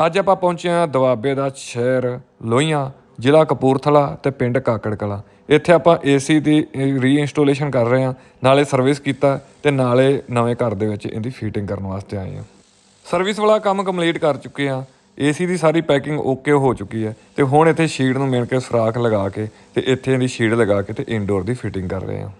ਅੱਜ ਆਪਾਂ ਪਹੁੰਚੇ ਹਾਂ ਦੁਆਬੇ ਦਾ ਸ਼ਹਿਰ ਲੋਹੀਆਂ, ਜ਼ਿਲ੍ਹਾ ਕਪੂਰਥਲਾ ਤੇ ਪਿੰਡ ਕਾਕੜ ਕਲਾਂ ਇੱਥੇ ਆਪਾਂ ਏਸੀ ਦੀ ਰੀਇੰਸਟਾਲੇਸ਼ਨ ਕਰ ਰਹੇ ਹਾਂ। ਨਾਲੇ ਸਰਵਿਸ ਕੀਤਾ ਤੇ ਨਾਲੇ ਨਵੇਂ ਘਰ ਦੇ ਵਿੱਚ ਇਹਦੀ ਫੀਟਿੰਗ ਕਰਨ ਵਾਸਤੇ ਆਏ ਹਾਂ। ਸਰਵਿਸ ਵਾਲਾ ਕੰਮ ਕੰਪਲੀਟ ਕਰ ਚੁੱਕੇ ਹਾਂ। ਏਸੀ ਦੀ ਸਾਰੀ ਪੈਕਿੰਗ ਓਕੇ ਹੋ ਚੁੱਕੀ ਹੈ ਤੇ ਹੁਣ ਇੱਥੇ ਸ਼ੀਟ ਨੂੰ ਮਿਲ ਕੇ ਸੁਰਾਖ ਲਗਾ ਕੇ ਤੇ ਇੱਥੇ ਇਹਦੀ ਸ਼ੀਟ ਲਗਾ ਕੇ ਤੇ ਇਨਡੋਰ ਦੀ ਫਿਟਿੰਗ ਕਰ ਰਹੇ ਹਾਂ।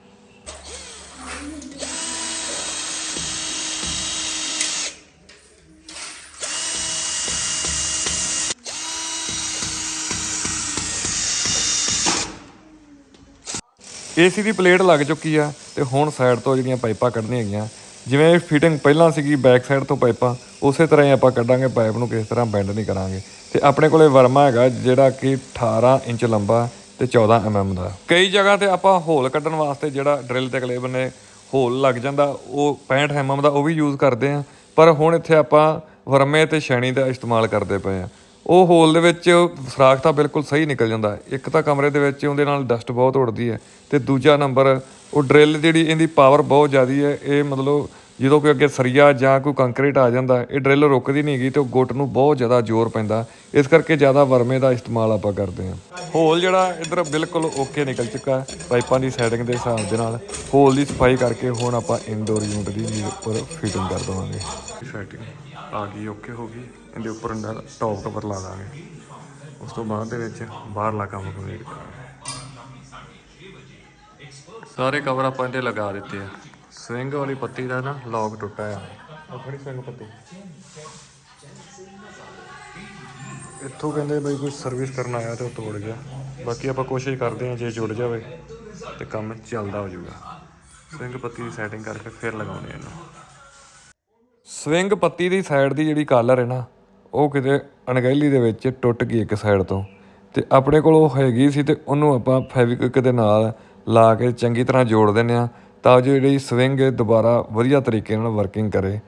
ਏਸੀ ਦੀ ਪਲੇਟ ਲੱਗ ਚੁੱਕੀ ਆ ਤੇ ਹੁਣ ਸਾਈਡ ਤੋਂ ਜਿਹੜੀਆਂ ਪਾਈਪਾਂ ਕੱਢਣੀਆਂ ਹੈਗੀਆਂ, ਜਿਵੇਂ ਫਿਟਿੰਗ ਪਹਿਲਾਂ ਸੀਗੀ ਬੈਕ ਸਾਈਡ ਤੋਂ ਪਾਈਪਾਂ, ਉਸੇ ਤਰ੍ਹਾਂ ਹੀ ਆਪਾਂ ਕੱਢਾਂਗੇ ਪਾਈਪ ਨੂੰ, ਕਿਸ ਤਰ੍ਹਾਂ ਬੈਂਡ ਨਹੀਂ ਕਰਾਂਗੇ। ਤੇ ਆਪਣੇ ਕੋਲੇ ਵਰਮਾ ਹੈਗਾ ਜਿਹੜਾ ਕਿ 18 ਇੰਚ ਲੰਬਾ ਤੇ 14 mm ਦਾ। ਕਈ ਜਗ੍ਹਾ ਤੇ ਆਪਾਂ ਹੋਲ ਕੱਢਣ ਵਾਸਤੇ ਜਿਹੜਾ ਡਰਿਲ ਤੇ ਅਗਲੇ ਬੰਨੇ ਹੋਲ ਲੱਗ ਜਾਂਦਾ, ਉਹ 65 mm ਦਾ ਉਹ ਵੀ ਯੂਜ਼ ਕਰਦੇ ਆ, ਪਰ ਹੁਣ ਇੱਥੇ ਆਪਾਂ ਵਰਮੇ ਤੇ ਛੈਣੀ ਦਾ ਇਸਤੇਮਾਲ ਕਰਦੇ ਪਏ ਆ। ਉਹ ਹੋਲ ਦੇ ਵਿੱਚ ਸੁਰਾਖ ਤਾਂ ਬਿਲਕੁਲ ਸਹੀ ਨਿਕਲ ਜਾਂਦਾ। ਇੱਕ ਤਾਂ ਕਮਰੇ ਦੇ ਵਿੱਚ ਉਹਦੇ ਨਾਲ ਡਸਟ ਬਹੁਤ ਉੱਡਦੀ ਹੈ ਤੇ ਦੂਜਾ ਨੰਬਰ ਉਹ ਡਰਿਲ ਜਿਹੜੀ ਇਹਦੀ ਪਾਵਰ ਬਹੁਤ ਜ਼ਿਆਦੀ ਹੈ। ਇਹ ਮਤਲਬ ਜਦੋਂ ਕੋਈ ਅੱਗੇ ਸਰੀਆ ਜਾਂ ਕੋਈ ਕੰਕਰੀਟ ਆ ਜਾਂਦਾ, ਇਹ ਡਰਿਲ ਰੁਕਦੀ ਨਹੀਂ ਹੈਗੀ ਤੇ ਉਹ ਗੁੱਟ ਨੂੰ ਬਹੁਤ ਜ਼ਿਆਦਾ ਜ਼ੋਰ ਪੈਂਦਾ। ਇਸ ਕਰਕੇ ਜ਼ਿਆਦਾ ਵਰਮੇ ਦਾ ਇਸਤੇਮਾਲ ਆਪਾਂ ਕਰਦੇ ਹਾਂ। ਹੋਲ ਜਿਹੜਾ ਇਧਰ ਬਿਲਕੁਲ ਓਕੇ ਨਿਕਲ ਚੁੱਕਾ ਪਾਈਪਾਂ ਦੀ ਸੈਟਿੰਗ ਦੇ ਹਿਸਾਬ ਦੇ ਨਾਲ। ਹੋਲ ਦੀ ਸਫ਼ਾਈ ਕਰਕੇ ਹੁਣ ਆਪਾਂ ਇਨਡੋਰ ਯੂਨਿਟ ਦੀ ਉੱਪਰ ਫਿਟਿੰਗ ਕਰ ਦਵਾਂਗੇ। ਸੈਟਿੰਗ ਆ ਗਈ ਓਕੇ ਹੋ ਗਈ। ਇਹਦੇ ਉੱਪਰ ਅੰਦਰ ਟੌਪ ਕਵਰ ਲਾ ਦਾਂਗੇ। ਉਸ ਤੋਂ ਬਾਅਦ ਦੇ ਵਿੱਚ ਬਾਹਰਲਾ ਕੰਮ ਕੰਪਲੀਟ ਕਰਾਂਗੇ ਸਾਰੇ ਕਵਰ ਆਪਾਂ ਇਹਦੇ ਲਗਾ ਦਿੱਤੇ ਆ। ਸਵਿੰਗ ਵਾਲੀ ਪੱਤੀ ਦਾ ਨਾ ਲੌਕ ਟੁੱਟਾ ਆ। ਖੜੀ ਸਵਿੰਗ ਪੱਤੀ? ਇੱਥੋਂ ਕਹਿੰਦੇ ਬਈ ਕੋਈ ਸਰਵਿਸ ਕਰਨ ਆਇਆ ਤੇ ਉਹ ਤੋੜ ਗਿਆ। ਬਾਕੀ ਆਪਾਂ ਕੋਸ਼ਿਸ਼ ਕਰਦੇ ਹਾਂ ਜੇ ਜੁੜ ਜਾਵੇ ਤੇ ਕੰਮ ਚੱਲਦਾ ਹੋ ਜਾਊਗਾ। ਸਵਿੰਗ ਪੱਤੀ ਦੀ ਸੈਟਿੰਗ ਕਰਕੇ ਫਿਰ ਲਗਾਉਣੇ ਇਹਨੂੰ। ਸਵਿੰਗ ਪੱਤੀ ਦੀ ਸਾਈਡ ਦੀ ਜਿਹੜੀ ਕਾਲਰ ਹੈ ਨਾ ਉਹ ਕਿਤੇ ਅਣਗਹਿਲੀ ਦੇ ਵਿੱਚ ਟੁੱਟ ਗਈ ਇੱਕ ਸਾਈਡ ਤੋਂ ਤੇ ਆਪਣੇ ਕੋਲ ਉਹ ਹੈਗੀ ਸੀ ਤੇ ਉਹਨੂੰ ਆਪਾਂ ਫੈਵਿਕਵਿਕ ਦੇ ਨਾਲ ਲਾ ਕੇ ਚੰਗੀ ਤਰ੍ਹਾਂ ਜੋੜ ਦਿੰਦੇ ਆ ਤਾਂ ਜੋ ਜਿਹੜੀ ਸਵਿੰਗ ਹੈ ਦੁਬਾਰਾ ਵਧੀਆ ਤਰੀਕੇ ਨਾਲ ਵਰਕਿੰਗ ਕਰੇ।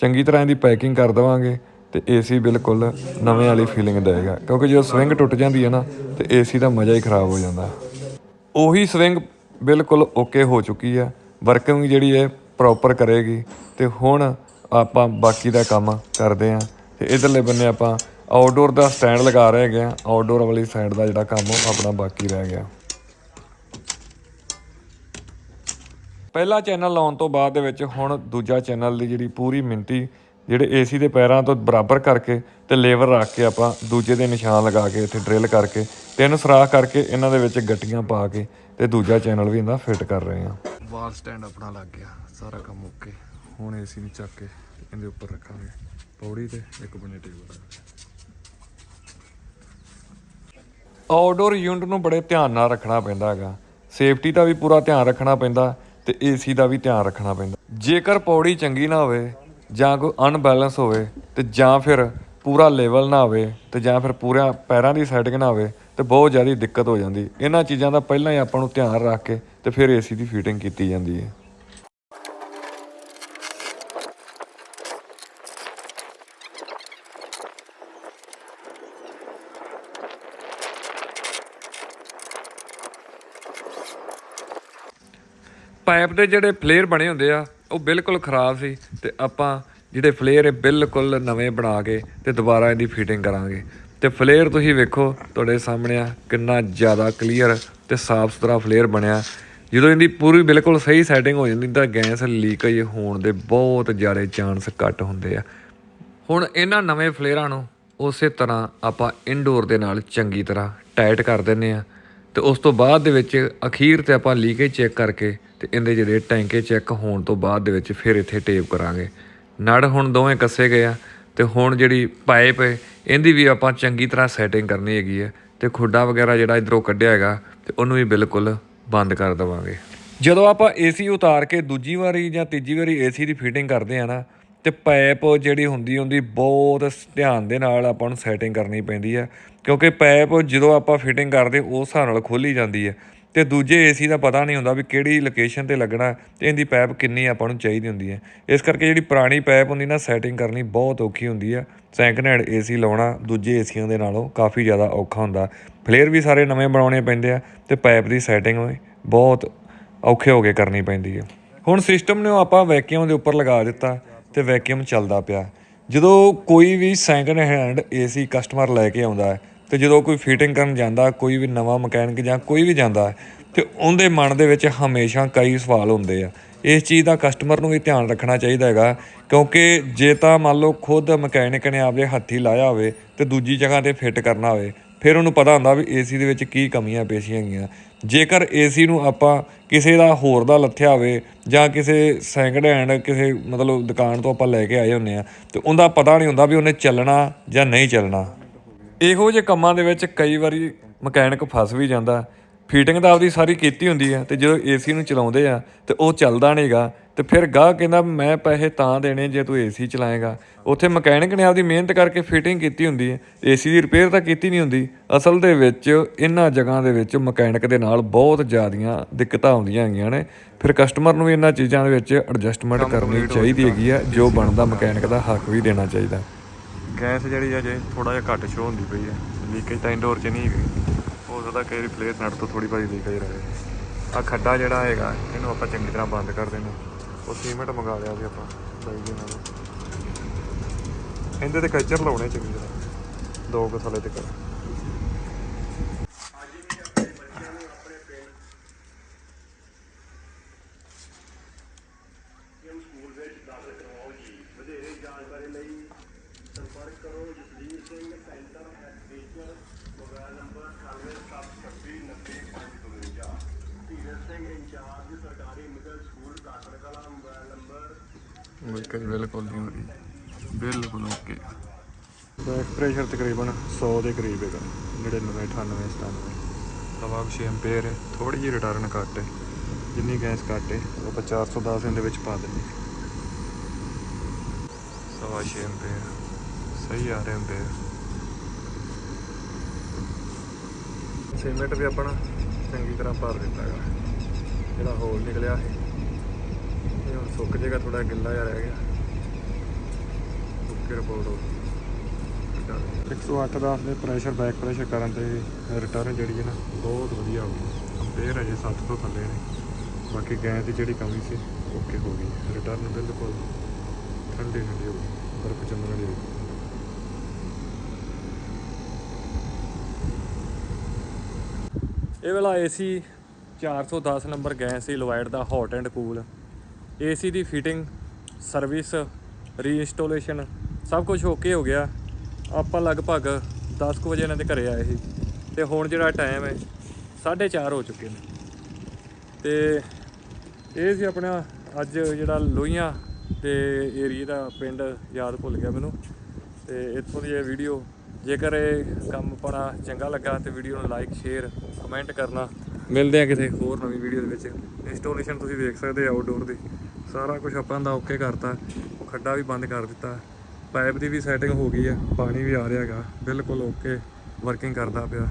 ਚੰਗੀ ਤਰ੍ਹਾਂ ਇਹਦੀ ਪੈਕਿੰਗ ਕਰ ਦੇਵਾਂਗੇ ਤੇ ਏਸੀ ਬਿਲਕੁਲ ਨਵੇਂ ਵਾਲੀ ਫੀਲਿੰਗ ਦੇਗਾ ਕਿਉਂਕਿ ਜਦੋਂ ਸਵਿੰਗ ਟੁੱਟ ਜਾਂਦੀ ਹੈ ਨਾ ਤੇ ਏਸੀ ਦਾ ਮਜ਼ਾ ਹੀ ਖਰਾਬ ਹੋ ਜਾਂਦਾ। ਉਹੀ ਸਵਿੰਗ ਬਿਲਕੁਲ ਓਕੇ ਹੋ ਚੁੱਕੀ ਹੈ। ਵਰਕਿੰਗ ਜਿਹੜੀ ਹੈ ਪ੍ਰੋਪਰ ਕਰੇਗੀ ਤੇ ਹੁਣ ਆਪਾਂ ਬਾਕੀ ਦਾ ਕੰਮ ਕਰਦੇ ਆਂ ਤੇ ਇਧਰਲੇ ਬੰਨੇ ਆਪਾਂ ਆਊਟਡੋਰ ਦਾ ਸਟੈਂਡ ਲਗਾ ਰਹੇ ਹੈਗੇ ਆ। ਆਊਟਡੋਰ ਵਾਲੀ ਸਾਈਡ ਦਾ ਜਿਹੜਾ ਕੰਮ ਉਹ ਆਪਣਾ ਬਾਕੀ ਰਹਿ ਗਿਆ। ਪਹਿਲਾ ਚੈਨਲ ਲਾਉਣ ਤੋਂ ਬਾਅਦ ਦੇ ਵਿੱਚ ਹੁਣ ਦੂਜਾ ਚੈਨਲ ਦੀ ਜਿਹੜੀ ਪੂਰੀ ਮਿੰਤੀ, ਜਿਹੜੇ ਏਸੀ ਦੇ ਪੈਰਾਂ ਤੋਂ ਬਰਾਬਰ ਕਰਕੇ ਤੇ ਲੇਵਰ ਰੱਖ ਕੇ ਆਪਾਂ ਦੂਜੇ ਦੇ ਨਿਸ਼ਾਨ ਲਗਾ ਕੇ ਇੱਥੇ ਡਰਿਲ ਕਰਕੇ ਤਿੰਨ ਸਰਾਖ ਕਰਕੇ ਇਹਨਾਂ ਦੇ ਵਿੱਚ ਗੱਟੀਆਂ ਪਾ ਕੇ ਤੇ ਦੂਜਾ ਚੈਨਲ ਵੀ ਇਹਦਾ ਫਿੱਟ ਕਰ ਰਹੇ ਹਾਂ। ਵਾਲ ਸਟੈਂਡ ਆਪਣਾ ਲੱਗ ਗਿਆ, ਸਾਰਾ ਕੰਮ ਓਕੇ ਹੁਣ ਏਸੀ ਨੂੰ ਚੱਕ ਕੇ ਇਹਦੇ ਉੱਪਰ ਰੱਖਾਂਗੇ। ਪੌੜੀ ਤੇ ਇੱਕ ਬੰਨੇ ਟੇਬਲ ਆਊਟਡੋਰ ਯੂਨਿਟ ਨੂੰ ਬੜੇ ਧਿਆਨ ਨਾਲ ਰੱਖਣਾ ਪੈਂਦਾ ਹੈਗਾ। ਸੇਫਟੀ ਦਾ ਵੀ ਪੂਰਾ ਧਿਆਨ ਰੱਖਣਾ ਪੈਂਦਾ ਤੇ ਏਸੀ ਦਾ ਵੀ ਧਿਆਨ ਰੱਖਣਾ ਪੈਂਦਾ। ਜੇਕਰ ਪੌੜੀ ਚੰਗੀ ਨਾ ਹੋਵੇ ਜਾਂ ਕੋਈ ਅਨਬੈਲੈਂਸ ਹੋਵੇ ਤੇ ਜਾਂ ਫਿਰ ਪੂਰਾ ਲੈਵਲ ਨਾ ਹੋਵੇ ਤੇ ਜਾਂ ਫਿਰ ਪੂਰਾ ਪੈਰਾਂ ਦੀ ਸੈਟਿੰਗ ਨਾ ਹੋਵੇ ਤੇ ਬਹੁਤ ਜ਼ਿਆਦਾ ਦਿੱਕਤ ਹੋ ਜਾਂਦੀ। ਇਹਨਾਂ ਚੀਜ਼ਾਂ ਦਾ ਪਹਿਲਾਂ ਹੀ ਆਪਾਂ ਨੂੰ ਧਿਆਨ ਰੱਖ ਕੇ ਤੇ ਫਿਰ ਏਸੀ ਦੀ ਫਿਟਿੰਗ ਕੀਤੀ ਜਾਂਦੀ ਹੈ। ਪਾਈਪ ਦੇ ਜਿਹੜੇ ਫਲੇਅਰ ਬਣੇ ਹੁੰਦੇ ਆ, ਉਹ ਬਿਲਕੁਲ ਖਰਾਬ ਸੀ ਤੇ ਆਪਾਂ ਜਿਹੜੇ ਫਲੇਅਰ ਬਿਲਕੁਲ ਨਵੇਂ ਬਣਾ ਕੇ ਤੇ ਦੁਬਾਰਾ ਇਹਦੀ ਫਿਟਿੰਗ ਕਰਾਂਗੇ। ਤੇ ਫਲੇਅਰ ਤੁਸੀਂ ਵੇਖੋ, ਤੁਹਾਡੇ ਸਾਹਮਣੇ ਆ, ਕਿੰਨਾ ਜ਼ਿਆਦਾ ਕਲੀਅਰ ਤੇ ਸਾਫ਼ ਸੁਥਰਾ ਫਲੇਅਰ ਬਣਿਆ। ਜਦੋਂ ਇਹਦੀ ਪੂਰੀ ਬਿਲਕੁਲ ਸਹੀ ਸੈਟਿੰਗ ਹੋ ਜਾਂਦੀ, ਤਾਂ ਗੈਸ ਲੀਕੇਜ ਹੋਣ ਦੇ ਬਹੁਤ ਜ਼ਿਆਦਾ ਚਾਂਸ ਘੱਟ ਹੁੰਦੇ ਆ। ਹੁਣ ਇਹਨਾਂ ਨਵੇਂ ਫਲੇਅਰਾਂ ਨੂੰ ਉਸੇ ਤਰ੍ਹਾਂ ਆਪਾਂ ਇਨਡੋਰ ਦੇ ਨਾਲ ਚੰਗੀ ਤਰ੍ਹਾਂ ਟਾਈਟ ਕਰ ਦਿੰਨੇ ਆ। ਤੇ ਉਸ ਤੋਂ ਬਾਅਦ ਦੇ ਵਿੱਚ ਅਖੀਰ ਤੇ ਆਪਾਂ ਲੀਕੇਜ ਚੈੱਕ ਕਰਕੇ ਤੇ ਇਹਦੇ ਜਿਹੜੇ ਟੈਂਕੇ ਚੈੱਕ ਹੋਣ ਤੋਂ ਬਾਅਦ ਦੇ ਵਿੱਚ ਫਿਰ ਇੱਥੇ ਟੇਪ ਕਰਾਂਗੇ। ਨੜ ਹੁਣ ਦੋਵੇਂ ਕੱਸੇ ਗਏ ਆ ਤੇ ਹੁਣ ਜਿਹੜੀ ਪਾਈਪ ਹੈ, ਇਹਦੀ ਵੀ ਆਪਾਂ ਚੰਗੀ ਤਰ੍ਹਾਂ ਸੈਟਿੰਗ ਕਰਨੀ ਹੈਗੀ ਹੈ ਤੇ ਖੁੱਡਾ ਵਗੈਰਾ ਜਿਹੜਾ ਇਧਰੋਂ ਕੱਢਿਆ ਹੈਗਾ ਤੇ ਉਹਨੂੰ ਵੀ ਬਿਲਕੁਲ ਬੰਦ ਕਰ ਦੇਵਾਂਗੇ। ਜਦੋਂ ਆਪਾਂ ਏਸੀ ਉਤਾਰ ਕੇ ਦੂਜੀ ਵਾਰੀ ਜਾਂ ਤੀਜੀ ਵਾਰੀ ਏਸੀ ਦੀ ਫਿਟਿੰਗ ਕਰਦੇ ਆ ਨਾ, ਤੇ ਪਾਈਪ ਜਿਹੜੀ ਹੁੰਦੀ ਹੁੰਦੀ ਬਹੁਤ ਧਿਆਨ ਦੇ ਨਾਲ ਆਪਾਂ ਨੂੰ ਸੈਟਿੰਗ ਕਰਨੀ ਪੈਂਦੀ ਹੈ ਕਿਉਂਕਿ ਪਾਈਪ ਜਦੋਂ ਆਪਾਂ ਫਿਟਿੰਗ ਕਰਦੇ, ਉਸ ਹਿਸਾਬ ਨਾਲ ਖੋਲੀ ਜਾਂਦੀ ਹੈ ਤੇ ਦੂਜੇ ਏਸੀ ਦਾ ਪਤਾ ਨਹੀਂ ਹੁੰਦਾ ਵੀ ਕਿਹੜੀ ਲੋਕੇਸ਼ਨ ਤੇ ਲੱਗਣਾ, ਤੇ ਇਹਦੀ ਪਾਈਪ ਕਿੰਨੀ ਆਪਾਂ ਨੂੰ ਚਾਹੀਦੀ ਹੁੰਦੀ ਹੈ। ਇਸ ਕਰਕੇ ਜਿਹੜੀ ਪੁਰਾਣੀ ਪਾਈਪ ਹੁੰਦੀ ਨਾ ਸੈਟਿੰਗ ਕਰਨੀ ਬਹੁਤ ਔਖੀ ਹੁੰਦੀ ਆ ਸੈਕਿੰਡ ਹੈਂਡ ਏਸੀ ਲਾਉਣਾ ਦੂਜੇ ਏਸੀਆਂ ਦੇ ਨਾਲੋਂ ਕਾਫੀ ਜ਼ਿਆਦਾ ਔਖਾ ਹੁੰਦਾ। ਫਲੇਅਰ ਵੀ ਸਾਰੇ ਨਵੇਂ ਬਣਾਉਣੇ ਪੈਂਦੇ ਆ ਤੇ ਪਾਈਪ ਦੀ ਸੈਟਿੰਗ ਬਹੁਤ ਔਖੇ ਹੋ ਕੇ ਕਰਨੀ ਪੈਂਦੀ ਹੈ। ਹੁਣ ਸਿਸਟਮ ਨੂੰ ਆਪਾਂ ਵੈਕਿਊਮ ਦੇ ਉੱਪਰ ਲਗਾ ਦਿੱਤਾ ਤੇ ਵੈਕਿਊਮ ਚੱਲਦਾ ਪਿਆ। ਜਦੋਂ ਕੋਈ ਵੀ ਸੈਕੰਡ ਹੈਂਡ ਏਸੀ ਕਸਟਮਰ ਲੈ ਕੇ ਆਉਂਦਾ ਹੈ ਤੇ ਜਦੋਂ ਕੋਈ ਫਿਟਿੰਗ ਕਰਨ ਜਾਂਦਾ, ਕੋਈ ਵੀ ਨਵਾਂ ਮਕੈਨਿਕ ਜਾਂ ਕੋਈ ਵੀ ਜਾਂਦਾ ਹੈ ਤੇ ਉਹਦੇ ਮਨ ਦੇ ਵਿੱਚ ਹਮੇਸ਼ਾ ਕਈ ਸਵਾਲ ਹੁੰਦੇ ਆ। ਇਸ ਚੀਜ਼ ਦਾ ਕਸਟਮਰ ਨੂੰ ਵੀ ਧਿਆਨ ਰੱਖਣਾ ਚਾਹੀਦਾ ਹੈਗਾ, ਕਿਉਂਕਿ ਜੇ ਤਾਂ ਮੰਨ ਲਓ ਖੁਦ ਮਕੈਨਿਕ ਨੇ ਆਪਦੇ ਹੱਥੀ ਲਾਇਆ ਹੋਵੇ ਤੇ ਦੂਜੀ ਜਗ੍ਹਾ ਤੇ ਫਿੱਟ ਕਰਨਾ ਹੋਵੇ, ਫਿਰ ਉਹਨੂੰ ਪਤਾ ਹੁੰਦਾ ਵੀ ਏਸੀ ਦੇ ਵਿੱਚ ਕੀ ਕਮੀਆਂ ਪੇਸ਼ੀਆਂ ਹੈਗੀਆਂ। ਜੇਕਰ ਏਸੀ ਨੂੰ ਆਪਾਂ ਕਿਸੇ ਦਾ ਹੋਰ ਦਾ ਲੱਥਿਆ ਹੋਵੇ ਜਾਂ ਕਿਸੇ ਸੈਕਿੰਡ ਹੈਂਡ ਕਿਸੇ ਮਤਲਬ ਦੁਕਾਨ ਤੋਂ ਆਪਾਂ ਲੈ ਕੇ ਆਏ ਹੁੰਨੇ ਆ, ਤੇ ਉਹਦਾ ਪਤਾ ਨਹੀਂ ਹੁੰਦਾ ਵੀ ਉਹਨੇ ਚੱਲਣਾ ਜਾਂ ਨਹੀਂ ਚੱਲਣਾ। ਇਹੋ ਜਿਹੇ ਕੰਮਾਂ ਦੇ ਵਿੱਚ ਕਈ ਵਾਰੀ ਮਕੈਨਿਕ ਫਸ ਵੀ ਜਾਂਦਾ। ਫੀਟਿੰਗ ਤਾਂ ਆਪਦੀ ਸਾਰੀ ਕੀਤੀ ਹੁੰਦੀ ਆ ਤੇ ਜਦੋਂ ਏਸੀ ਨੂੰ ਚਲਾਉਂਦੇ ਆ ਤੇ ਉਹ ਚੱਲਦਾ ਨਹੀਂਗਾ ਤੇ ਫਿਰ ਗਾਹ ਕਹਿੰਦਾ, ਮੈਂ ਪੈਸੇ ਤਾਂ ਦੇਣੇ ਜੇ ਤੂੰ ਏਸੀ ਚਲਾਏਗਾ। ਉੱਥੇ ਮਕੈਨਿਕ ਨੇ ਆਪਦੀ ਮਿਹਨਤ ਕਰਕੇ ਫਿਟਿੰਗ ਕੀਤੀ ਹੁੰਦੀ ਹੈ ਏਸੀ ਦੀ ਰਿਪੇਅਰ ਤਾਂ ਕੀਤੀ ਨਹੀਂ ਹੁੰਦੀ। ਅਸਲ ਦੇ ਵਿੱਚ ਇਹਨਾਂ ਜਗ੍ਹਾ ਦੇ ਵਿੱਚ ਮਕੈਨਿਕ ਦੇ ਨਾਲ ਬਹੁਤ ਜ਼ਿਆਦੀਆਂ ਦਿੱਕਤਾਂ ਆਉਂਦੀਆਂ ਹੈਗੀਆਂ ਨੇ। ਫਿਰ ਕਸਟਮਰ ਨੂੰ ਵੀ ਇਹਨਾਂ ਚੀਜ਼ਾਂ ਦੇ ਵਿੱਚ ਐਡਜਸਟਮੈਂਟ ਕਰਨੀ ਚਾਹੀਦੀ ਹੈਗੀ ਆ, ਜੋ ਬਣਦਾ ਮਕੈਨਿਕ ਦਾ ਹੱਕ ਵੀ ਦੇਣਾ ਚਾਹੀਦਾ। ਗੈਸ ਜਿਹੜੀ ਆ ਜੇ ਥੋੜਾ ਜਿਹਾ ਘੱਟ ਸ਼ੋ ਹੁੰਦੀ ਪਈ ਹੈ। ਲੀਕੇਜ ਤਾਂ ਇੰਡੋਰ 'ਚ ਨਹੀਂ ਹੈਗੀ। ਹੋ ਸਕਦਾ ਕਈ ਰਿਪਲੇਸ ਨਟ ਤੋਂ ਥੋੜੀ ਭਾਈ ਲੀਕੇਜ ਰਹੇ। ਆ ਖੱਡਾ ਜਿਹੜਾ ਹੈਗਾ, ਇਹਨੂੰ ਆਪਾਂ ਚੰਗੀ ਤਰ੍ਹਾਂ ਬੰਦ ਕਰ ਦੇਣਾ। ਉਹ ਸੀਮੈਂਟ ਮੰਗਾ ਲਿਆ ਸੀ ਆਪਾਂ, ਬਾਈ ਜੀ ਨਾਲ। ਇਹਦੇ ਤੇ ਕਲਚਰ ਲਾਉਣੇ ਚੰਗੀ ਤਰ੍ਹਾਂ। ਦੋ ਕੁ ਥੱਲੇ ਤੇ ਕਰ ਬਿਲਕੁਲ ਬਿਲਕੁਲ ਨਹੀਂ ਹੋ ਰਹੀ ਬਿਲਕੁਲ ਓਕੇ। ਬੈਕ ਪ੍ਰੈਸ਼ਰ ਤਕਰੀਬਨ 100 ਦੇ ਕਰੀਬ ਹੈਗਾ। 99 98 97 ਸਵਾ ਕੁ ਛੇ ਐਂਪੀਅਰ ਹੈ। ਥੋੜੀ ਜਿਹੀ ਰਿਟਰਨ ਘੱਟ ਹੈ। ਜਿੰਨੀ ਗੈਸ ਘੱਟ ਹੈ, ਉਹ ਆਪਾਂ 410 ਦੇ ਵਿੱਚ ਪਾ ਦਿੰਦੇ ਸਵਾ ਛੇ ਐਂਪੀਅਰ ਸਹੀ ਆ ਰਹੇ ਹੁੰਦੇ ਆ। ਸੀਮੈਂਟ ਵੀ ਆਪਣਾ ਚੰਗੀ ਤਰ੍ਹਾਂ ਭਰ ਦਿੱਤਾ ਹੈਗਾ। ਜਿਹੜਾ ਹੋਲ ਨਿਕਲਿਆ ਹੈ। ਇਹ ਹੁਣ ਸੁੱਕ ਜੇਗਾ ਥੋੜਾ ਗਿੱਲਾ ਜਿਹਾ ਰਹਿ ਗਿਆ। ਓਕੇ ਰਿਪੋਰਟ ਹੋ 108 10 ਦੇ ਪ੍ਰੈਸ਼ਰ ਬੈਕ ਪ੍ਰੈਸ਼ਰ ਕਰਨ ਤੇ ਰਿਟਰਨ ਜਿਹੜੀ ਹੈ ਨਾ ਬਹੁਤ ਵਧੀਆ ਹੋ ਗਈ। ਕੰਪੇਅਰ ਅਜੇ 7 ਤੋਂ ਥੱਲੇ ਨੇ। ਬਾਕੀ ਗੈਸ ਦੀ ਜਿਹੜੀ ਕਮੀ ਸੀ ਓਕੇ ਹੋ ਗਈ। ਰਿਟਰਨ ਬਿਲਕੁਲ ਠੰਡੀ ਠੰਡੀ ਹੋ ਗਈ। ਬਰਫ਼ ਜੰਮਣ ਵਾਲੀ ਹੋ ਗਈ। ਇਹ ਵਾਲਾ ਏਸੀ 410 ਨੰਬਰ ਗੈਸ ਸੀ ਲੋਇਡ ਦਾ ਹੌਟ ਐਂਡ ਕੂਲ ਏਸੀ ਦੀ ਫਿਟਿੰਗ ਸਰਵਿਸ ਰੀਇੰਸਟਾਲੇਸ਼ਨ ਸਭ ਕੁਝ ਓਕੇ ਹੋ ਗਿਆ। ਆਪਾਂ ਲਗਭਗ 10 ਕੁ ਵਜੇ ਇਹਨਾਂ ਦੇ ਘਰੇ ਆਏ ਸੀ ਤੇ ਹੁਣ ਜਿਹੜਾ ਟਾਈਮ ਹੈ 4:30 ਹੋ ਚੁੱਕੇ ਨੇ। ਤੇ ਇਹ ਸੀ ਆਪਣਾ ਅੱਜ ਜਿਹੜਾ ਲੋਹੀਆਂ ਦੇ ਏਰੀਏ ਦਾ ਪਿੰਡ ਯਾਦ ਭੁੱਲ ਗਿਆ ਮੈਨੂੰ। ਤੇ ਇੱਥੋਂ ਦੀ ਇਹ ਵੀਡੀਓ ਜੇਕਰ ਇਹ ਕੰਮ ਆਪਣਾ ਚੰਗਾ ਲੱਗਾ ਤੇ ਵੀਡੀਓ ਨੂੰ ਲਾਈਕ ਸ਼ੇਅਰ ਕਮੈਂਟ ਕਰਨਾ। ਮਿਲਦੇ ਆ ਕਿਸੇ ਹੋਰ ਨਵੀਂ ਵੀਡੀਓ ਦੇ ਵਿੱਚ। ਇੰਸਟਾਲੇਸ਼ਨ ਤੁਸੀਂ ਦੇਖ ਸਕਦੇ ਆ ਆਊਟਡੋਰ ਦੀ। ਸਾਰਾ ਕੁਝ ਆਪਾਂ ਦਾ ਓਕੇ ਕਰਤਾ। ਉਹ ਖੱਡਾ ਵੀ ਬੰਦ ਕਰ ਦਿੱਤਾ। ਪਾਈਪ ਦੀ ਵੀ ਸੈਟਿੰਗ ਹੋ ਗਈ ਹੈ ਪਾਣੀ ਵੀ ਆ ਰਿਹਾ ਹੈਗਾ। ਬਿਲਕੁਲ ਓਕੇ। ਵਰਕਿੰਗ ਕਰਦਾ ਪਿਆ।